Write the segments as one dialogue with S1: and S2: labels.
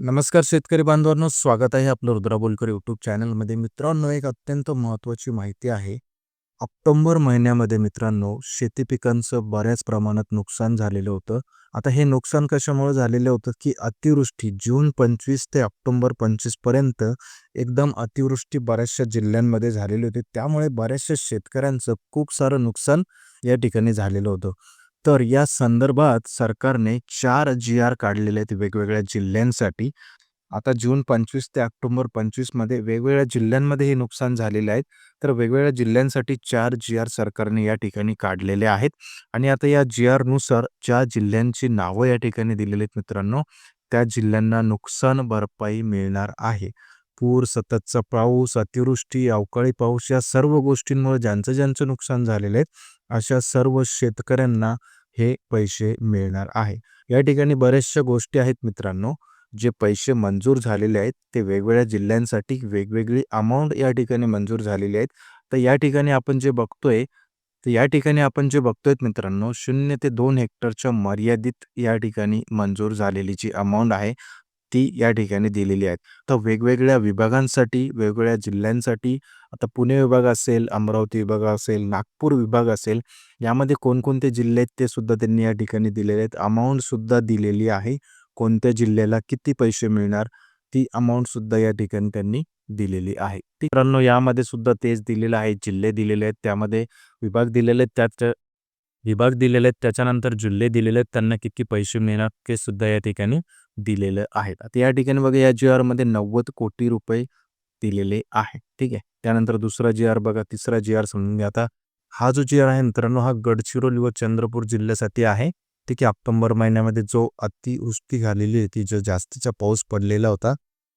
S1: नमस्कार शेतकरी बांधवांनो स्वागत आहे आपलं रुद्रा बोलकर यूट्यूब चॅनलमध्ये. मित्रांनो एक अत्यंत महत्त्वाची माहिती आहे. ऑक्टोंबर महिन्यामध्ये मित्रांनो शेती पिकांचं बऱ्याच प्रमाणात नुकसान झालेलं होतं. आता हे नुकसान कशामुळे झालेलं होतं की अतिवृष्टी जून पंचवीस ते ऑक्टोंबर पंचवीसपर्यंत एकदम अतिवृष्टी बऱ्याचशा जिल्ह्यांमध्ये झालेली होती. त्यामुळे बऱ्याचशा शेतकऱ्यांचं खूप सारं नुकसान या ठिकाणी झालेलं होतं. तर या संदर्भात सरकारने चार जी आर काढलेले आहेत वेगवेगळ्या जिल्ह्यांसाठी. आता जून पंचवीस ते ऑक्टोबर पंचवीसमध्ये वेगवेगळ्या जिल्ह्यांमध्ये हे नुकसान झालेले आहेत. तर वेगवेगळ्या जिल्ह्यांसाठी चार जी आर सरकारने या ठिकाणी काढलेले आहेत. आणि आता या जी आरनुसार ज्या जिल्ह्यांची नावं या ठिकाणी दिलेली आहेत मित्रांनो त्या जिल्ह्यांना नुकसान भरपाई मिळणार आहे. पूर सततचा पाऊस अतिवृष्टी अवकाळी पाऊस या सर्व गोष्टींमुळे ज्यांचं ज्यांचं नुकसान झालेलं आहे अशा सर्व शेतकऱ्यांना हे पैसे मिळणार आहे. या ठिकाणी बऱ्याचशा गोष्टी आहेत मित्रांनो जे पैसे मंजूर झालेले आहेत ते वेगवेगळ्या जिल्ह्यांसाठी वेगवेगळी अमाऊंट या ठिकाणी मंजूर झालेली आहेत. तर या ठिकाणी आपण जे बघतोय तर या ठिकाणी आपण जे बघतोय मित्रांनो शून्य ते दोन हेक्टरच्या मर्यादित या ठिकाणी मंजूर झालेली जी अमाऊंट आहे ती या ठिकाणी दिलेली आहेत. तर वेगवेगळ्या विभागांसाठी वेगवेगळ्या जिल्ह्यांसाठी आता पुणे विभाग असेल अमरावती विभाग असेल नागपूर विभाग असेल यामध्ये कोणकोणते जिल्हे आहेत ते सुद्धा त्यांनी या ठिकाणी दिलेले आहेत. अमाऊंट सुद्धा दिलेली आहे. कोणत्या जिल्ह्याला किती पैसे मिळणार ती अमाऊंट सुद्धा या ठिकाणी त्यांनी दिलेली आहे. मित्रांनो यामध्ये सुद्धा तेच दिलेलं आहे. जिल्हे दिलेले आहेत त्यामध्ये विभाग दिलेले आहेत. त्यात विभाग दिलेले आहेत. त्याच्यानंतर जिल्हे दिलेले आहेत. त्यांना किती पैसे मिळणार ते सुद्धा या ठिकाणी दिलेलं आहे. आता या ठिकाणी बघा या जी आरमध्ये नव्वद कोटी रुपये दिलेले आहे. ठीक आहे. त्यानंतर दुसरा जी आर बघा तिसरा जी आर समजून घ्या. आता हा जो जी आर आहे मित्रांनो हा गडचिरोली व चंद्रपूर जिल्ह्यासाठी आहे. ठीक आहे ऑक्टोबर महिन्यामध्ये जो अतिवृष्टी झालेली होती जो जास्तीचा पाऊस पडलेला होता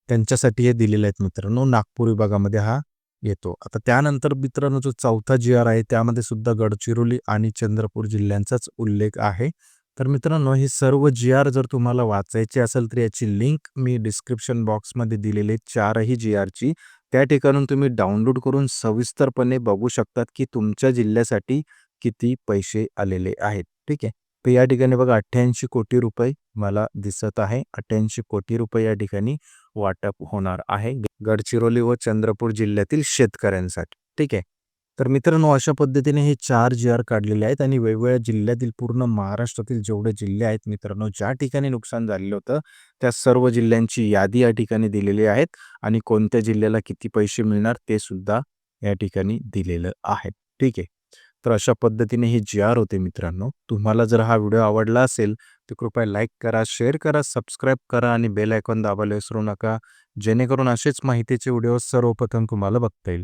S1: त्यांच्यासाठी हे दिलेले आहेत मित्रांनो. नागपूर विभागामध्ये हा येतो. आता त्यानंतर मित्रांनो जो चौथा जी आर आहे त्यामध्ये सुद्धा गडचिरोली आणि चंद्रपूर जिल्ह्यांचाच उल्लेख आहे. तर मित्रांनो हे सर्व जी आर जर तुम्हाला वाचायचे असेल तर याची लिंक मी डिस्क्रिप्शन बॉक्समध्ये दिलेली चारही जी आरची त्या ठिकाणून तुम्ही डाउनलोड करून सविस्तरपणे बघू शकतात की तुमच्या जिल्ह्यासाठी किती पैसे आलेले आहेत. ठीक आहे? तर या ठिकाणी बघा अठ्ठ्याऐंशी कोटी रुपये मला दिसत आहे. अठ्ठ्याऐंशी कोटी रुपये या ठिकाणी वाटप होणार आहे. गडचिरोली व चंद्रपूर जिल्ह्यातील शेतकऱ्यांसाठी. ठीक आहे? तर मित्रांनो अशा पद्धतीने हे चार जी आर काढलेले आहेत आणि वेगवेगळ्या जिल्ह्यातील पूर्ण महाराष्ट्रातील जेवढे जिल्हे आहेत मित्रांनो ज्या ठिकाणी नुकसान झालेलं होतं त्या सर्व जिल्ह्यांची यादी या ठिकाणी दिलेली आहेत आणि कोणत्या जिल्ह्याला किती पैसे मिळणार ते सुद्धा या ठिकाणी दिलेलं आहे. ठीक आहे? तर अशा पद्धतीने हे जी आर होते मित्रांनो तुम्हाला जर हा व्हिडिओ आवडला असेल तर कृपया लाईक करा शेअर करा सबस्क्राईब करा आणि बेल आयकॉन दाबायला विसरू नका. जेणेकरून असेच माहितीचे व्हिडिओ सर्वप्रथम तुम्हाला बघता येईल.